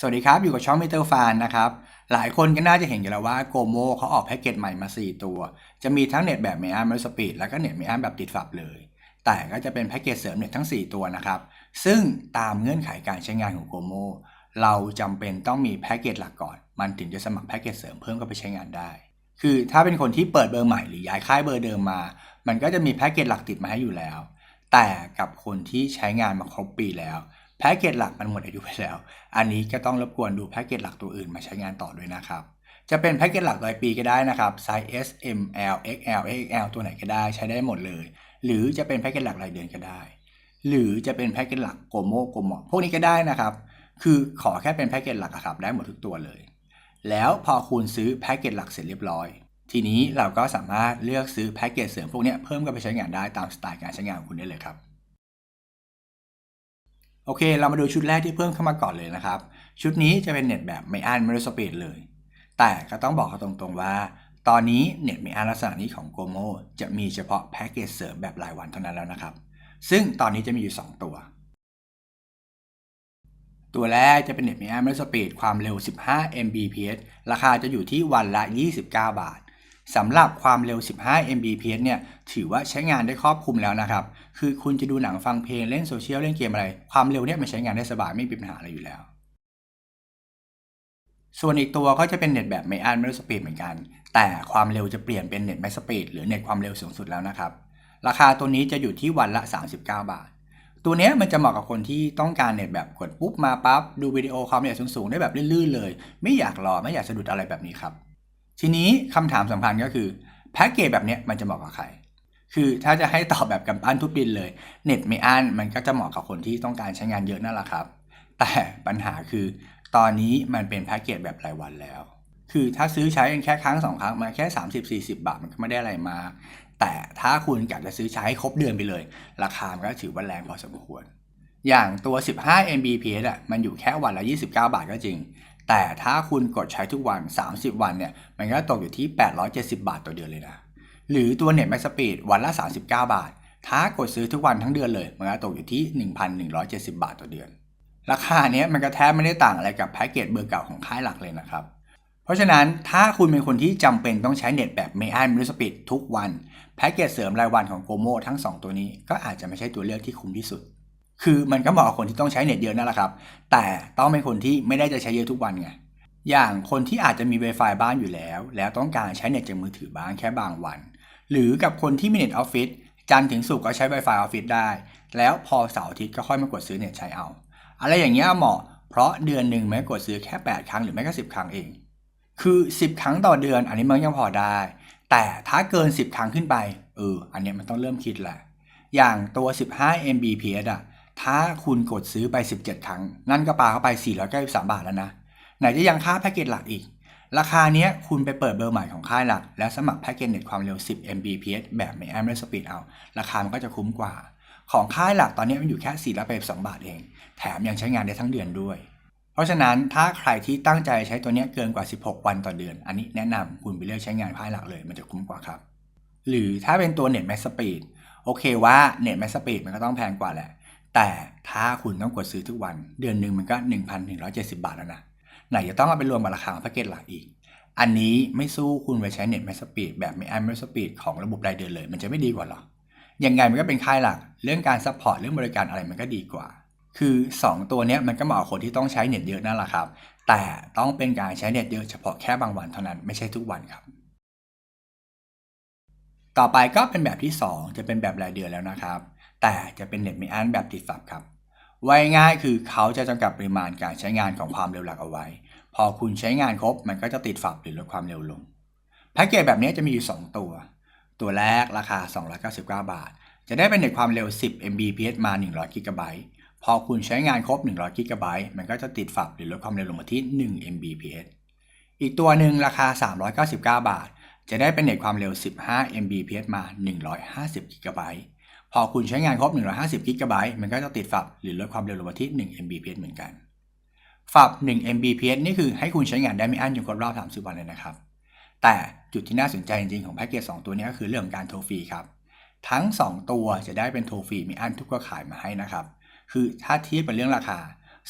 สวัสดีครับ อยู่กับช่อง Meter Fan นนะครับ หลายคนก็น่าจะเห็นกันแล้วว่าโกโมเขาออกแพ็กเกจใหม่มา 4 ตัว จะมีทั้งเน็ตแบบไม่อั้นไม่สปีดแล้วก็เน็ตไม่อั้นแบบติดฝับเลย แต่ก็จะเป็นแพ็กเกจเสริมเน็ตทั้ง 4 ตัวนะครับ ซึ่งตามเงื่อนไขการใช้งานของโกโมเราจำเป็นต้องมีแพ็กเกจหลักก่อน มันถึงจะสมัครแพ็กเกจเสริมเพิ่มเข้าไปใช้งานได้ คือถ้าเป็นคนที่เปิดเบอร์ใหม่หรือย้ายค่ายเบอร์เดิมมา มันก็จะมีแพ็กเกจหลักติดมาให้อยู่แล้ว แต่กับคนที่ใช้งานมาครบปีแล้ว แพ็กเกจหลักมันหมดอายุไปแล้ว อันนี้ก็ต้องรบกวนดูแพ็กเกจหลักตัวอื่นมาใช้งานต่อด้วยนะครับ จะเป็นแพ็กเกจหลักรายปีก็ได้นะครับไซส์ S M L X L X L ตัวไหนก็ได้ใช้ได้หมดเลย หรือจะเป็นแพ็กเกจหลักรายเดือนก็ได้ หรือจะเป็นแพ็กเกจหลักโกโมโกโมพวกนี้ก็ได้นะครับ คือขอแค่เป็นแพ็กเกจหลักครับได้หมดทุกตัวเลย แล้วพอคุณซื้อแพ็กเกจหลักเสร็จเรียบร้อย ทีนี้เราก็สามารถเลือกซื้อแพ็กเกจเสริมพวกนี้เพิ่มเข้าไปใช้งานได้ตามสไตล์การใช้งานของคุณได้เลยครับ โอเค เรามาดูชุดแรกที่เพิ่มเข้ามาก่อนเลยนะครับ ชุดนี้จะเป็นเน็ตแบบไม่อั้นไม่รู้สปีดเลย แต่ก็ต้องบอกเขาตรงๆว่า ตอนนี้เน็ตไม่อั้นลักษณะนี้ของโกโมจะมีเฉพาะแพ็กเกจเสริมแบบรายวันเท่านั้นแล้วนะครับ ซึ่งตอนนี้จะมีอยู่ 2 ตัว ตัวแรกจะเป็นเน็ตไม่อั้นไม่รู้สปีดความเร็ว 15 Mbps ราคาจะอยู่ที่วันละ 29 บาท สำหรับความเร็ว 15 Mbps เนี่ย ถือว่าใช้งานได้ครอบคลุมแล้วนะครับ คือคุณจะดูหนังฟังเพลงเล่นโซเชียลเล่นเกมอะไร ความเร็วเนี่ยมันใช้งานได้สบายไม่มีปัญหาอะไรอยู่แล้ว ส่วนอีกตัวก็จะเป็นเน็ตแบบไม่อั้นไม่รู้สปีดเหมือนกัน แต่ความเร็วจะเปลี่ยนเป็นเน็ตไม่สปีดหรือเน็ตความเร็วสูงสุดแล้วนะครับ ราคาตัวนี้จะอยู่ที่วันละ 39 บาท ตัวนี้มันจะเหมาะกับคนที่ต้องการเน็ตแบบกดปุ๊บมาปั๊บดูวิดีโอความละเอียดสูงๆได้แบบลื่นๆเลย ไม่อยากรอไม่อยากสะดุดอะไรแบบนี้ครับ ทีนี้คำถามสำคัญก็คือแพ็กเกจแบบนี้มันจะเหมาะกับใคร คือถ้าจะให้ตอบแบบกำปั้นทุบดินเลยเน็ตไม่อั้นมันก็จะเหมาะกับคนที่ต้องการใช้งานเยอะนั่นแหละครับ แต่ปัญหาคือตอนนี้มันเป็นแพ็กเกจแบบรายวันแล้ว คือถ้าซื้อใช้แค่ครั้งสองครั้งมาแค่ 30-40 บาทมันก็ไม่ได้อะไรมา แต่ถ้าคุณอยากจะซื้อใช้ให้ครบเดือนไปเลย ราคามันก็ถือว่าแรงพอสมควรอย่างตัว 15 Mbps อะ มันอยู่แค่วันละ 29 บาทก็จริง แต่ถ้าคุณกดใช้ทุกวัน 30 วันเนี่ย มันก็ตกอยู่ที่ 870 บาทต่อเดือนเลยนะ หรือตัวเน็ตแม็กสปีดวันละ 39 บาท ถ้ากดซื้อทุกวันทั้งเดือนเลย มันก็ตกอยู่ที่ 1,170 บาทต่อเดือน ราคาเนี้ยมันก็แทบไม่ได้ต่างอะไรกับแพ็กเกจเบอร์เก่าของค่ายหลักเลยนะครับ เพราะฉะนั้นถ้าคุณเป็นคนที่จำเป็นต้องใช้เน็ตแบบไม่อั้นไม่รู้สปีดทุกวัน แพ็กเกจเสริมรายวันของโกโมทั้ง 2 ตัวนี้ก็อาจจะไม่ใช่ตัวเลือกที่คุ้มที่สุด คือมันก็เหมาะกับคนที่ต้องใช้เน็ตเยอะนั่นแหละครับ แต่ต้องเป็นคนที่ไม่ได้จะใช้เยอะทุกวันไง อย่างคนที่อาจจะมี Wi-Fi บ้านอยู่แล้ว แล้วต้องการใช้เน็ตจากมือถือบ้างแค่บางวัน หรือกับคนที่มีเน็ตออฟฟิศจันถึงศุกก็ใช้ Wi-Fi ออฟฟิศได้ แล้วพอเสาร์อาทิตย์ก็ค่อยมากดซื้อเน็ตใช้เอา อะไรอย่างเงี้ยเหมาะ เพราะเดือนหนึ่งแม้กดซื้อแค่ 8 ครั้งหรือไม่ก็10 ครั้งเอง คือ 10 ครั้งต่อเดือน อันนี้มันยังพอได้ แต่ถ้าเกิน 10 ครั้งขึ้นไปเอออันเนี้ยมันต้องเริ่มคิดแหละ อย่างตัว 15 Mbps อะ ถ้าคุณกดซื้อไป 17 ครั้ง นั่นก็ปาเข้าไป 493 บาทแล้วนะ ไหนจะยังค่าแพ็กเกจหลักอีก ราคาเนี้ยคุณไปเปิดเบอร์ใหม่ของค่ายหลัก แล้วสมัครแพ็กเกจเน็ตความเร็ว 10 Mbps แบบไม่แอมและสปีดเอา ราคามันก็จะคุ้มกว่า ของค่ายหลักตอนนี้มันอยู่แค่ 482 บาทเอง แถมยังใช้งานได้ทั้งเดือนด้วย เพราะฉะนั้นถ้าใครที่ตั้งใจใช้ตัวเนี้ยเกินกว่า 16 วันต่อเดือน อันนี้แนะนำคุณไปเลือกใช้งานค่ายหลักเลย มันจะคุ้มกว่าครับ หรือถ้าเป็นตัวเน็ตแม็กสปีดโอเคว่าเน็ตแม็กสปีดมันก็ต้องแพงกว่าแหละ แต่ถ้าคุณต้องกดซื้อทุกวัน เดือนหนึ่งมันก็ 1,170 บาทแล้วนะ ไหนจะต้องเอาไปรวมกับราคาของแพ็กเกจหลักอีก อันนี้ไม่สู้คุณไปใช้เน็ตแมสปีดแบบไม่อันแมสปีดของระบบรายเดือนเลย มันจะไม่ดีกว่าหรอยังไงมันก็เป็นค่ายหลัก เรื่องการซัพพอร์ตเรื่องบริการอะไรมันก็ดีกว่า คือ 2 ตัวนี้มันก็เหมาะคนที่ต้องใช้เน็ตเยอะนั่นแหละครับ แต่ต้องเป็นการใช้เน็ตเยอะเฉพาะแค่บางวันเท่านั้นไม่ใช่ทุกวันครับต่อไปก็เป็นแบบที่ 2 จะเป็นแบบรายเดือนแล้วนะครับ แต่จะเป็นเน็ตไม่อั้นแบบติดฝับครับไว้ง่ายคือเขาจะจำกัดปริมาณการใช้งานของความเร็วหลักเอาไว้ พอคุณใช้งานครบมันก็จะติดฝับหรือลดความเร็วลงแพ็กเกจแบบนี้จะมีอยู่ 2 ตัว ตัวแรกราคา 299 บาท จะได้เป็นเน็ตความเร็ว 10 Mbps มา 100 g b พอคุณใช้งานครบ 100 g b มันก็จะติดฝับหรือลดความเร็วลงมาที่ 1 Mbps อีกตัวหนึ่งราคา 399 บาท จะได้เป็นเน็ตความเร็ว 15 Mbps มา 150 g b อคุณใช้งานครบ 150 g b มันก็จะติดฝับหรือลดความเร็วลงมาที่ 1 Mbps เหมือนกัน ฝับ 1 Mbps นี่คือให้คุณใช้งานได้ไม่อั้นจนครบรอบ 30 วันเลยนะครับ แต่จุดที่น่าสนใจจริงๆของแพ็กเกจ 2 ตัวนี้ก็คือเรื่องการโทรฟรีครับ ทั้ง 2 ตัวจะได้เป็นโทรฟรีมีอันทุกเครือข่ายมาให้นะครับ คือถ้าเทียบเป็นเรื่องราคา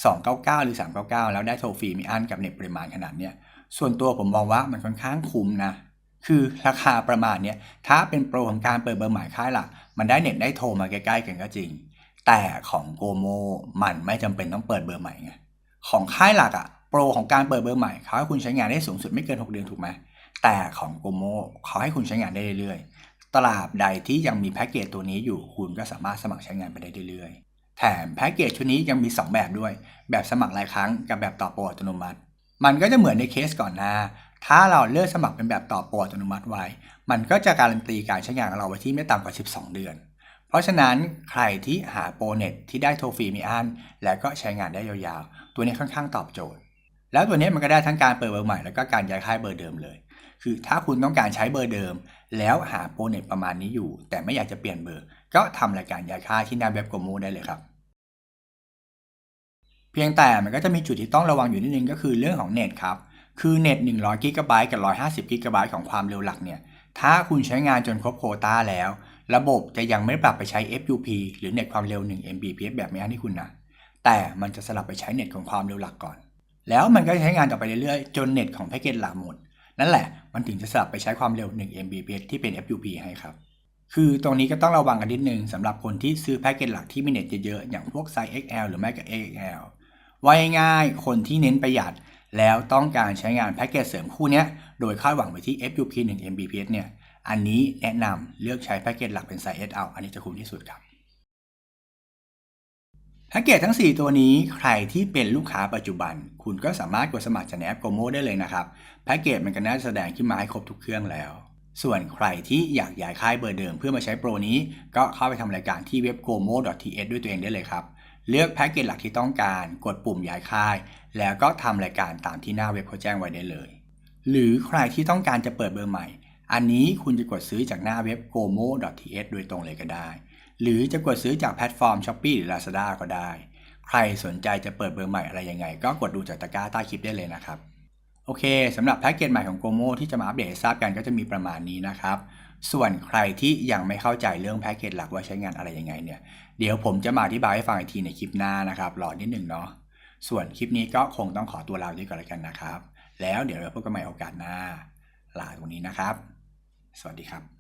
299 หรือ 399 แล้วได้โทรฟรีมีอันกับเน็ตปริมาณขนาดเนี้ยส่วนตัวผมมองว่ามันค่อนข้างคุ้มนะ คือราคาประมาณเนี้ยถ้าเป็นโปรของการเปิดเบอร์ใหม่ค่ายหลัก มันได้เน็ตได้โทรมาใกล้ๆกันก็จริง แต่ของโกโมมันไม่จำเป็นต้องเปิดเบอร์ใหม่ไงของค่ายหลักอะโปรของการเปิดเบอร์ใหม่เขาให้คุณใช้งานได้สูงสุดไม่เกิน 6 เดือนถูกไหมแต่ของโกโมเขาให้คุณใช้งานได้เรื่อยๆ ตราบใดที่ยังมีแพ็กเกจตัวนี้อยู่คุณก็สามารถสมัครใช้งานไปได้เรื่อยๆ แถมแพ็กเกจชุดนี้ยังมี 2 แบบด้วย แบบสมัครรายครั้งกับแบบต่อโปรอัตโนมัติ มันก็จะเหมือนในเคสก่อนหน้า ถ้าเราเลือกสมัครเป็นแบบต่อปอัตโนมัติไว้ มันก็จะการันตีการใช้งานของเราไว้ที่ไม่ต่ำกว่า 12 เดือน เพราะฉะนั้นใครที่หาโปรเน็ตที่ได้โทรฟรีมีอันแล้วก็ใช้งานได้ยาวๆ ตัวนี้ค่อนข้างตอบโจทย์ แล้วตัวนี้มันก็ได้ทั้งการเปิดเบอร์ใหม่แล้วก็การย้ายค่ายเบอร์เดิมเลย คือถ้าคุณต้องการใช้เบอร์เดิม แล้วหาโปรเน็ตประมาณนี้อยู่ แต่ไม่อยากจะเปลี่ยนเบอร์ ก็ทำรายการย้ายค่ายที่หน้าเว็บโกโมได้เลยครับเพียงแต่มันก็จะมีจุดที่ต้องระวังอยู่นิดนึงก็คือเรื่องของเน็ตครับ คือเน็ต100กิกะไบต์กับ 150กิกะไบต์ของความเร็วหลักเนี่ย ถ้าคุณใช้งานจนครบโควต้าแล้ว ระบบจะยังไม่ปรับไปใช้ FUP หรือเน็ตความเร็ว 1 Mbps แบบไม่อั้นที่คุณนะ แต่มันจะสลับไปใช้เน็ตของความเร็วหลักก่อน แล้วมันก็จะใช้งานต่อไปเรื่อยๆ จนเน็ตของแพ็กเกจหลักหมด นั่นแหละ มันถึงจะสลับไปใช้ความเร็ว 1 Mbps ที่เป็น FUP ให้ครับ คือตรงนี้ก็ต้องระวังกันนิดนึงสำหรับคนที่ซื้อแพ็กเกจหลักที่มีเน็ตเยอะๆ อย่างพวกไซส์ XL หรือไม่ก็ XL ว่าง่ายๆคนที่เน้นประหยัด แล้วต้องการใช้งานแพ็กเกจเสริมคู่นี้โดยคาดหวังไปที่ FUP 1 Mbps เนี่ย อันนี้แนะนำเลือกใช้แพ็กเกจหลักเป็นไซส์ SL อันนี้จะคุ้มที่สุดครับแพ็กเกจทั้ง 4 ตัวนี้ใครที่เป็นลูกค้าปัจจุบัน คุณก็สามารถกดสมัครจากในแอป Gomo ได้เลยนะครับ แพ็กเกจมันก็น่าจะแสดงขึ้นมาให้ครบทุกเครื่องแล้ว ส่วนใครที่อยากย้ายค่ายเบอร์เดิมเพื่อมาใช้โปรนี้ ก็เข้าไปทำรายการที่เว็บ gomo.th ด้วยตัวเองได้เลยครับ เลือกแพ็กเกจหลักที่ต้องการ กดปุ่มย้ายค่าย แล้วก็ทำรายการตามที่หน้าเว็บเขาแจ้งไว้ได้เลย หรือใครที่ต้องการจะเปิดเบอร์ใหม่ อันนี้คุณจะกดซื้อจากหน้าเว็บ gomo.th โดยตรงเลยก็ได้ หรือจะกดซื้อจากแพลตฟอร์ม Shopee หรือ Lazada ก็ได้ ใครสนใจจะเปิดเบอร์ใหม่อะไรยังไง ก็กดดูจากตะกร้าใต้คลิปได้เลยนะครับ โอเคสำหรับแพ็กเกจใหม่ของ Gomo ที่จะมาอัปเดตทราบกันก็จะมีประมาณนี้นะครับ ส่วนใครที่ยังไม่เข้าใจเรื่องแพ็กเกจหลักว่าใช้งานอะไรยังไงเนี่ย เดี๋ยวผมจะมาอธิบายให้ฟังอีกทีในคลิปหน้านะครับรอนิดหนึ่งเนาะ ส่วนคลิปนี้ก็คงต้องขอตัวลาไปก่อนแล้วกันนะครับ แล้วเดี๋ยวเราพบกันใหม่โอกาสหน้า ลาตรงนี้นะครับ สวัสดีครับ